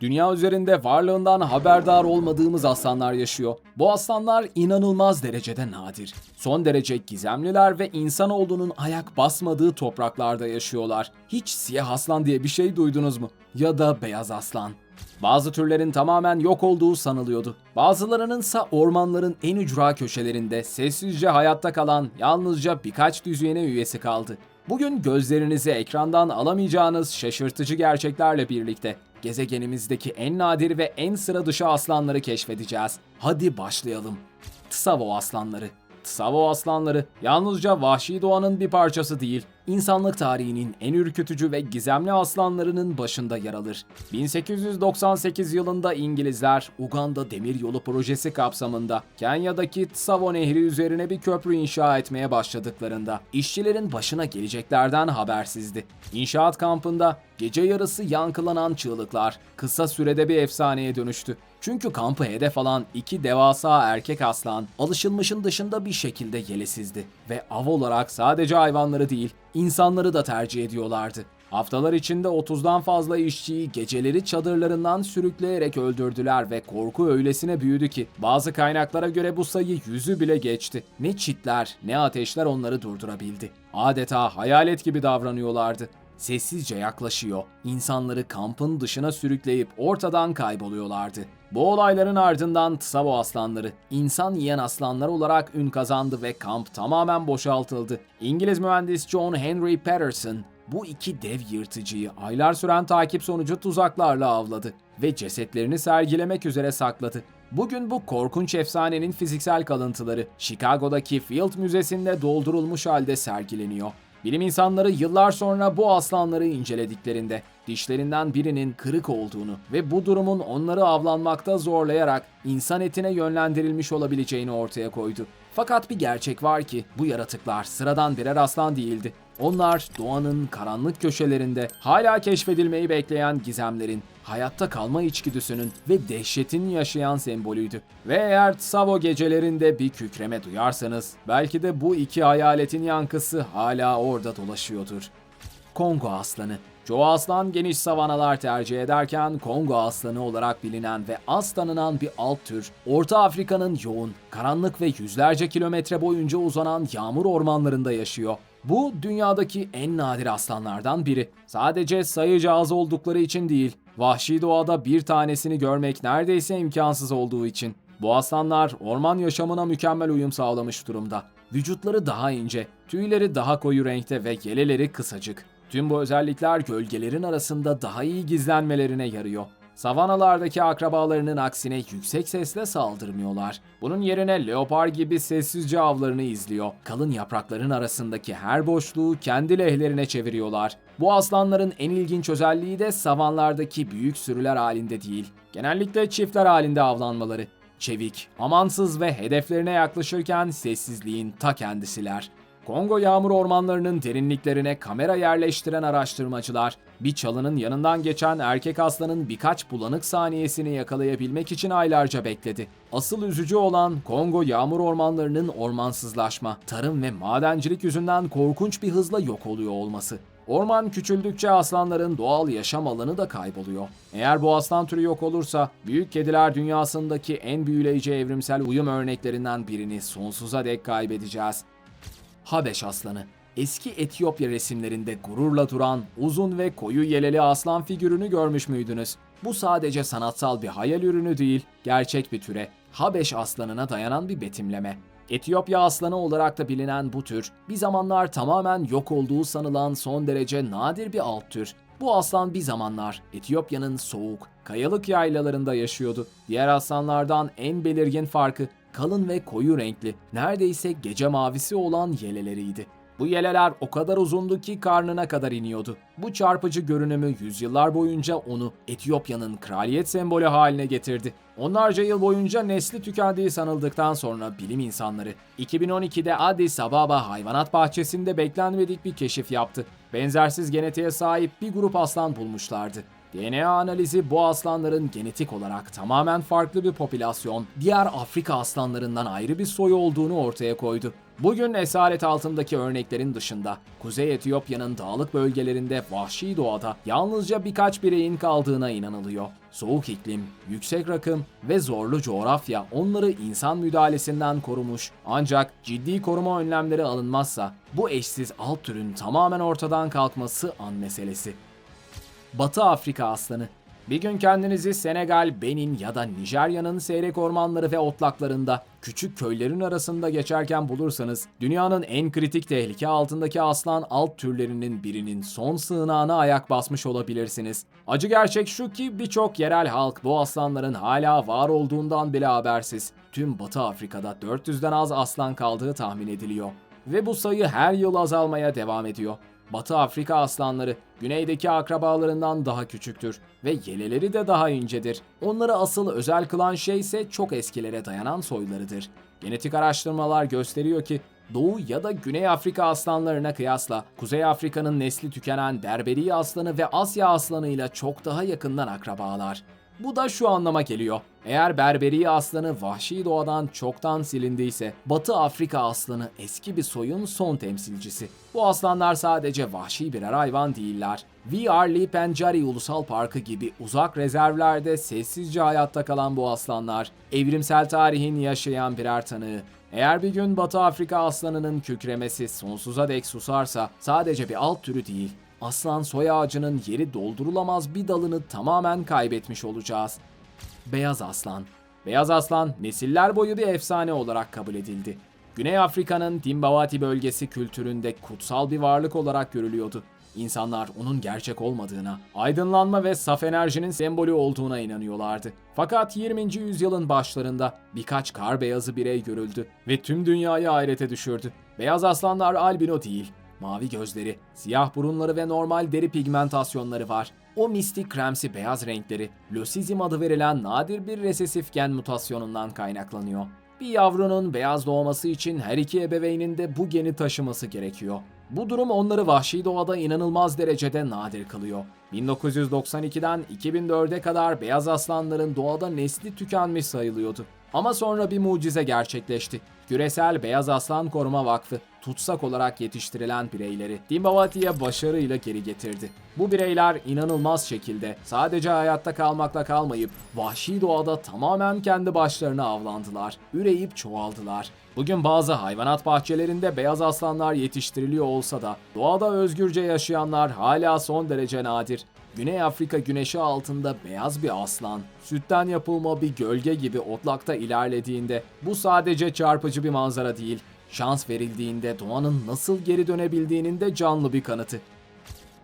Dünya üzerinde varlığından haberdar olmadığımız aslanlar yaşıyor. Bu aslanlar inanılmaz derecede nadir. Son derece gizemliler ve insanoğlunun ayak basmadığı topraklarda yaşıyorlar. Hiç siyah aslan diye bir şey duydunuz mu? Ya da beyaz aslan. Bazı türlerin tamamen yok olduğu sanılıyordu. Bazılarının ise ormanların en ücra köşelerinde sessizce hayatta kalan yalnızca birkaç düzine üyesi kaldı. Bugün gözlerinizi ekrandan alamayacağınız şaşırtıcı gerçeklerle birlikte gezegenimizdeki en nadir ve en sıra dışı aslanları keşfedeceğiz. Hadi başlayalım. Tsavo aslanları. Tsavo aslanları yalnızca vahşi doğanın bir parçası değil, insanlık tarihinin en ürkütücü ve gizemli aslanlarının başında yer alır. 1898 yılında İngilizler Uganda Demiryolu projesi kapsamında Kenya'daki Tsavo Nehri üzerine bir köprü inşa etmeye başladıklarında işçilerin başına geleceklerden habersizdi. İnşaat kampında gece yarısı yankılanan çığlıklar kısa sürede bir efsaneye dönüştü. Çünkü kampı hedef alan iki devasa erkek aslan alışılmışın dışında bir şekilde yelesizdi ve av olarak sadece hayvanları değil insanları da tercih ediyorlardı. Haftalar içinde 30'dan fazla işçiyi geceleri çadırlarından sürükleyerek öldürdüler ve korku öylesine büyüdü ki bazı kaynaklara göre bu sayı yüzü bile geçti. Ne çitler ne ateşler onları durdurabildi. Adeta hayalet gibi davranıyorlardı. Sessizce yaklaşıyor, insanları kampın dışına sürükleyip ortadan kayboluyorlardı. Bu olayların ardından Tsavo aslanları, insan yiyen aslanlar olarak ün kazandı ve kamp tamamen boşaltıldı. İngiliz mühendis John Henry Patterson, bu iki dev yırtıcıyı aylar süren takip sonucu tuzaklarla avladı ve cesetlerini sergilemek üzere sakladı. Bugün bu korkunç efsanenin fiziksel kalıntıları Chicago'daki Field Müzesi'nde doldurulmuş halde sergileniyor. Bilim insanları yıllar sonra bu aslanları incelediklerinde dişlerinden birinin kırık olduğunu ve bu durumun onları avlanmakta zorlayarak insan etine yönlendirilmiş olabileceğini ortaya koydu. Fakat bir gerçek var ki bu yaratıklar sıradan birer aslan değildi. Onlar doğanın karanlık köşelerinde hala keşfedilmeyi bekleyen gizemlerin, hayatta kalma içgüdüsünün ve dehşetin yaşayan sembolüydü. Ve eğer Tsavo gecelerinde bir kükreme duyarsanız belki de bu iki hayaletin yankısı hala orada dolaşıyordur. Kongo aslanı. Çoğu aslan geniş savanalar tercih ederken Kongo aslanı olarak bilinen ve az tanınan bir alt tür, Orta Afrika'nın yoğun, karanlık ve yüzlerce kilometre boyunca uzanan yağmur ormanlarında yaşıyor. Bu dünyadaki en nadir aslanlardan biri. Sadece sayıca az oldukları için değil, vahşi doğada bir tanesini görmek neredeyse imkansız olduğu için. Bu aslanlar orman yaşamına mükemmel uyum sağlamış durumda. Vücutları daha ince, tüyleri daha koyu renkte ve yeleleri kısacık. Tüm bu özellikler gölgelerin arasında daha iyi gizlenmelerine yarıyor. Savanalardaki akrabalarının aksine yüksek sesle saldırmıyorlar. Bunun yerine leopar gibi sessizce avlarını izliyor. Kalın yaprakların arasındaki her boşluğu kendi lehlerine çeviriyorlar. Bu aslanların en ilginç özelliği de savanlardaki büyük sürüler halinde değil. Genellikle çiftler halinde avlanmaları. Çevik, amansız ve hedeflerine yaklaşırken sessizliğin ta kendisiler. Kongo yağmur ormanlarının derinliklerine kamera yerleştiren araştırmacılar, bir çalının yanından geçen erkek aslanın birkaç bulanık saniyesini yakalayabilmek için aylarca bekledi. Asıl üzücü olan Kongo yağmur ormanlarının ormansızlaşma, tarım ve madencilik yüzünden korkunç bir hızla yok oluyor olması. Orman küçüldükçe aslanların doğal yaşam alanı da kayboluyor. Eğer bu aslan türü yok olursa, büyük kediler dünyasındaki en büyüleyici evrimsel uyum örneklerinden birini sonsuza dek kaybedeceğiz. Habeş aslanı. Eski Etiyopya resimlerinde gururla duran uzun ve koyu yeleli aslan figürünü görmüş müydünüz? Bu sadece sanatsal bir hayal ürünü değil, gerçek bir türe, Habeş aslanına dayanan bir betimleme. Etiyopya aslanı olarak da bilinen bu tür, bir zamanlar tamamen yok olduğu sanılan son derece nadir bir alt tür. Bu aslan bir zamanlar Etiyopya'nın soğuk, kayalık yaylalarında yaşıyordu. Diğer aslanlardan en belirgin farkı kalın ve koyu renkli, neredeyse gece mavisi olan yeleleriydi. Bu yeleler o kadar uzundu ki karnına kadar iniyordu. Bu çarpıcı görünümü yüzyıllar boyunca onu Etiyopya'nın kraliyet sembolü haline getirdi. Onlarca yıl boyunca nesli tükendiği sanıldıktan sonra bilim insanları 2012'de Addis Ababa Hayvanat Bahçesi'nde beklenmedik bir keşif yaptı. Benzersiz genetiğe sahip bir grup aslan bulmuşlardı. DNA analizi bu aslanların genetik olarak tamamen farklı bir popülasyon, diğer Afrika aslanlarından ayrı bir soy olduğunu ortaya koydu. Bugün esaret altındaki örneklerin dışında Kuzey Etiyopya'nın dağlık bölgelerinde vahşi doğada yalnızca birkaç bireyin kaldığına inanılıyor. Soğuk iklim, yüksek rakım ve zorlu coğrafya onları insan müdahalesinden korumuş. Ancak ciddi koruma önlemleri alınmazsa bu eşsiz alt türün tamamen ortadan kalkması an meselesi. Batı Afrika aslanı. Bir gün kendinizi Senegal, Benin ya da Nijerya'nın seyrek ormanları ve otlaklarında küçük köylerin arasında geçerken bulursanız dünyanın en kritik tehlike altındaki aslan alt türlerinin birinin son sığınağına ayak basmış olabilirsiniz. Acı gerçek şu ki birçok yerel halk bu aslanların hala var olduğundan bile habersiz. Tüm Batı Afrika'da 400'den az aslan kaldığı tahmin ediliyor ve bu sayı her yıl azalmaya devam ediyor. Batı Afrika aslanları güneydeki akrabalarından daha küçüktür ve yeleleri de daha incedir. Onları asıl özel kılan şey ise çok eskilere dayanan soylarıdır. Genetik araştırmalar gösteriyor ki Doğu ya da Güney Afrika aslanlarına kıyasla Kuzey Afrika'nın nesli tükenen Berberi aslanı ve Asya aslanıyla çok daha yakından akrabalar. Bu da şu anlama geliyor. Eğer Berberi aslanı vahşi doğadan çoktan silindiyse Batı Afrika aslanı eski bir soyun son temsilcisi. Bu aslanlar sadece vahşi birer hayvan değiller. Lee Penjari Ulusal Parkı gibi uzak rezervlerde sessizce hayatta kalan bu aslanlar evrimsel tarihin yaşayan birer tanığı. Eğer bir gün Batı Afrika aslanının kükremesi sonsuza dek susarsa sadece bir alt türü değil, aslan soy ağacının yeri doldurulamaz bir dalını tamamen kaybetmiş olacağız. Beyaz aslan. Beyaz aslan nesiller boyu bir efsane olarak kabul edildi. Güney Afrika'nın Timbawati bölgesi kültüründe kutsal bir varlık olarak görülüyordu. İnsanlar onun gerçek olmadığına, aydınlanma ve saf enerjinin sembolü olduğuna inanıyorlardı. Fakat 20. yüzyılın başlarında birkaç kar beyazı birey görüldü ve tüm dünyayı hayrete düşürdü. Beyaz aslanlar albino değil, mavi gözleri, siyah burunları ve normal deri pigmentasyonları var. O mistik kremsi beyaz renkleri, lösizm adı verilen nadir bir resesif gen mutasyonundan kaynaklanıyor. Bir yavrunun beyaz doğması için her iki ebeveynin de bu geni taşıması gerekiyor. Bu durum onları vahşi doğada inanılmaz derecede nadir kılıyor. 1992'den 2004'e kadar beyaz aslanların doğada nesli tükenmiş sayılıyordu. Ama sonra bir mucize gerçekleşti. Küresel Beyaz Aslan Koruma Vakfı tutsak olarak yetiştirilen bireyleri Dimbawati'ye başarıyla geri getirdi. Bu bireyler inanılmaz şekilde sadece hayatta kalmakla kalmayıp vahşi doğada tamamen kendi başlarına avlandılar, üreyip çoğaldılar. Bugün bazı hayvanat bahçelerinde beyaz aslanlar yetiştiriliyor olsa da doğada özgürce yaşayanlar hala son derece nadir. Güney Afrika güneşi altında beyaz bir aslan, sütten yapılma bir gölge gibi otlakta ilerlediğinde bu sadece çarpıcı bir manzara değil, şans verildiğinde doğanın nasıl geri dönebildiğinin de canlı bir kanıtı.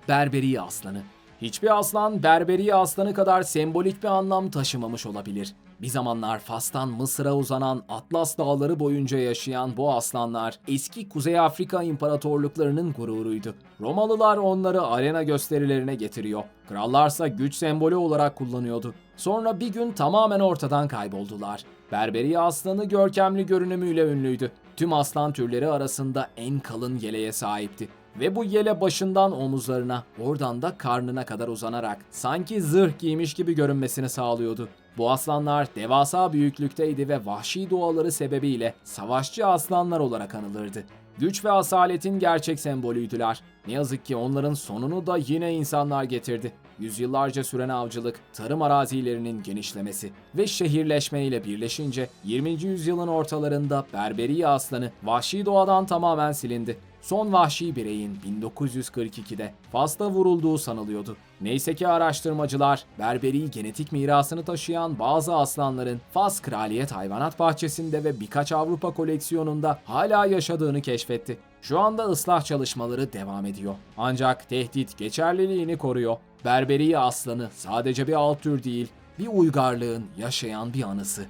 Berberi aslanı. Hiçbir aslan Berberi aslanı kadar sembolik bir anlam taşımamış olabilir. Bir zamanlar Fas'tan Mısır'a uzanan Atlas dağları boyunca yaşayan bu aslanlar eski Kuzey Afrika imparatorluklarının gururuydu. Romalılar onları arena gösterilerine getiriyor. Krallarsa güç sembolü olarak kullanıyordu. Sonra bir gün tamamen ortadan kayboldular. Berberi aslanı görkemli görünümüyle ünlüydü. Tüm aslan türleri arasında en kalın yeleğe sahipti ve bu yele başından omuzlarına, oradan da karnına kadar uzanarak sanki zırh giymiş gibi görünmesini sağlıyordu. Bu aslanlar devasa büyüklükteydi ve vahşi doğaları sebebiyle savaşçı aslanlar olarak anılırdı. Güç ve asaletin gerçek sembolüydüler. Ne yazık ki onların sonunu da yine insanlar getirdi. Yüzyıllarca süren avcılık, tarım arazilerinin genişlemesi ve şehirleşmeyle birleşince 20. yüzyılın ortalarında Berberi aslanı vahşi doğadan tamamen silindi. Son vahşi bireyin 1942'de Fas'ta vurulduğu sanılıyordu. Neyse ki araştırmacılar Berberi genetik mirasını taşıyan bazı aslanların Fas Kraliyet Hayvanat Bahçesi'nde ve birkaç Avrupa koleksiyonunda hala yaşadığını keşfetti. Şu anda ıslah çalışmaları devam ediyor. Ancak tehdit geçerliliğini koruyor. Berberi aslanı sadece bir alt tür değil, bir uygarlığın yaşayan bir anısı.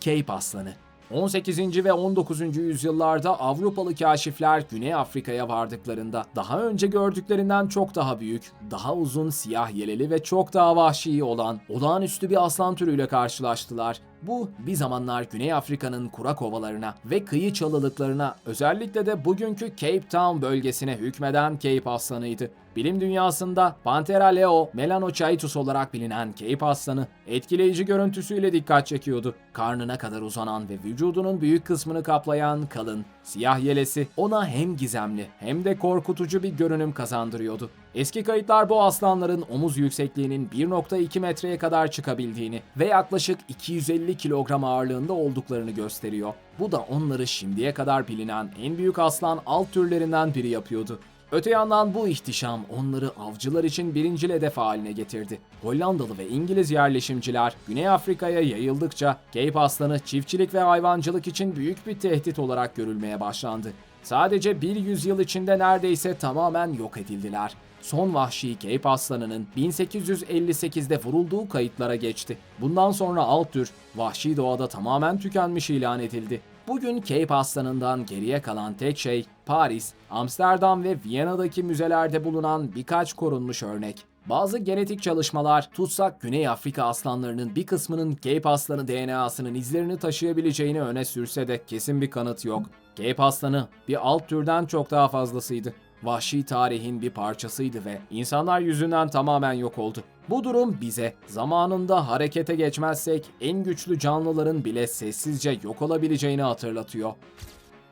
Cape aslanı 18. ve 19. yüzyıllarda Avrupalı kaşifler Güney Afrika'ya vardıklarında daha önce gördüklerinden çok daha büyük, daha uzun siyah yeleli ve çok daha vahşi olan olağanüstü bir aslan türüyle karşılaştılar. Bu bir zamanlar Güney Afrika'nın kurak ovalarına ve kıyı çalılıklarına özellikle de bugünkü Cape Town bölgesine hükmeden Cape aslanıydı. Bilim dünyasında Panthera leo melanochaetus olarak bilinen Cape aslanı etkileyici görüntüsüyle dikkat çekiyordu. Karnına kadar uzanan ve vücudunun büyük kısmını kaplayan kalın, siyah yelesi ona hem gizemli hem de korkutucu bir görünüm kazandırıyordu. Eski kayıtlar bu aslanların omuz yüksekliğinin 1.2 metreye kadar çıkabildiğini ve yaklaşık 250 kilogram ağırlığında olduklarını gösteriyor. Bu da onları şimdiye kadar bilinen en büyük aslan alt türlerinden biri yapıyordu. Öte yandan bu ihtişam onları avcılar için birincil hedef haline getirdi. Hollandalı ve İngiliz yerleşimciler Güney Afrika'ya yayıldıkça Cape aslanı çiftçilik ve hayvancılık için büyük bir tehdit olarak görülmeye başlandı. Sadece bir yüzyıl içinde neredeyse tamamen yok edildiler. Son vahşi Cape aslanının 1858'de vurulduğu kayıtlara geçti. Bundan sonra alt tür vahşi doğada tamamen tükenmiş ilan edildi. Bugün Cape aslanından geriye kalan tek şey Paris, Amsterdam ve Viyana'daki müzelerde bulunan birkaç korunmuş örnek. Bazı genetik çalışmalar tutsak Güney Afrika aslanlarının bir kısmının Cape aslanı DNA'sının izlerini taşıyabileceğini öne sürse de kesin bir kanıt yok. Cape aslanı bir alt türden çok daha fazlasıydı. Vahşi tarihin bir parçasıydı ve insanlar yüzünden tamamen yok oldu. Bu durum bize zamanında harekete geçmezsek en güçlü canlıların bile sessizce yok olabileceğini hatırlatıyor.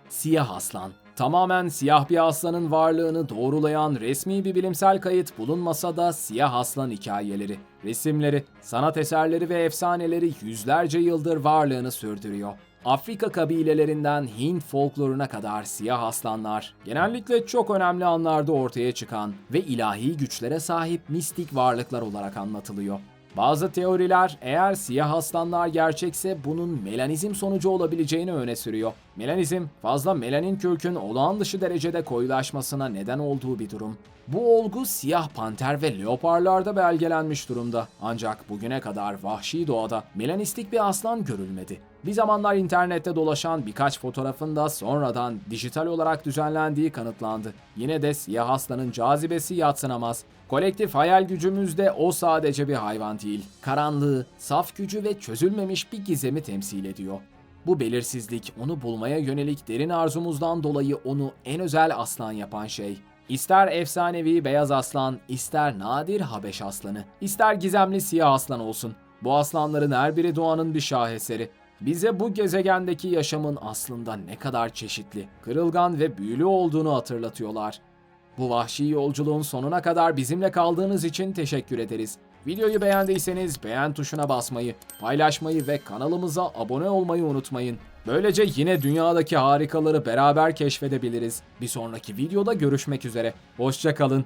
Siyah aslan. Tamamen siyah bir aslanın varlığını doğrulayan resmi bir bilimsel kayıt bulunmasa da siyah aslan hikayeleri, resimleri, sanat eserleri ve efsaneleri yüzlerce yıldır varlığını sürdürüyor. Afrika kabilelerinden Hint folkloruna kadar siyah aslanlar genellikle çok önemli anlarda ortaya çıkan ve ilahi güçlere sahip mistik varlıklar olarak anlatılıyor. Bazı teoriler eğer siyah aslanlar gerçekse bunun melanizm sonucu olabileceğini öne sürüyor. Melanizm fazla melanin kürkün olağan dışı derecede koyulaşmasına neden olduğu bir durum. Bu olgu siyah panter ve leoparlarda belgelenmiş durumda. Ancak bugüne kadar vahşi doğada melanistik bir aslan görülmedi. Bir zamanlar internette dolaşan birkaç fotoğrafın da sonradan dijital olarak düzenlendiği kanıtlandı. Yine de siyah aslanın cazibesi yatsınamaz. Kolektif hayal gücümüzde o sadece bir hayvan değil. Karanlığı, saf gücü ve çözülmemiş bir gizemi temsil ediyor. Bu belirsizlik onu bulmaya yönelik derin arzumuzdan dolayı onu en özel aslan yapan şey. İster efsanevi beyaz aslan, ister nadir Habeş aslanı, ister gizemli siyah aslan olsun. Bu aslanların her biri doğanın bir şaheseri. Bize bu gezegendeki yaşamın aslında ne kadar çeşitli, kırılgan ve büyülü olduğunu hatırlatıyorlar. Bu vahşi yolculuğun sonuna kadar bizimle kaldığınız için teşekkür ederiz. Videoyu beğendiyseniz beğen tuşuna basmayı, paylaşmayı ve kanalımıza abone olmayı unutmayın. Böylece yine dünyadaki harikaları beraber keşfedebiliriz. Bir sonraki videoda görüşmek üzere. Hoşçakalın.